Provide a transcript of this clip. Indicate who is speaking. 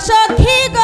Speaker 1: সখী গো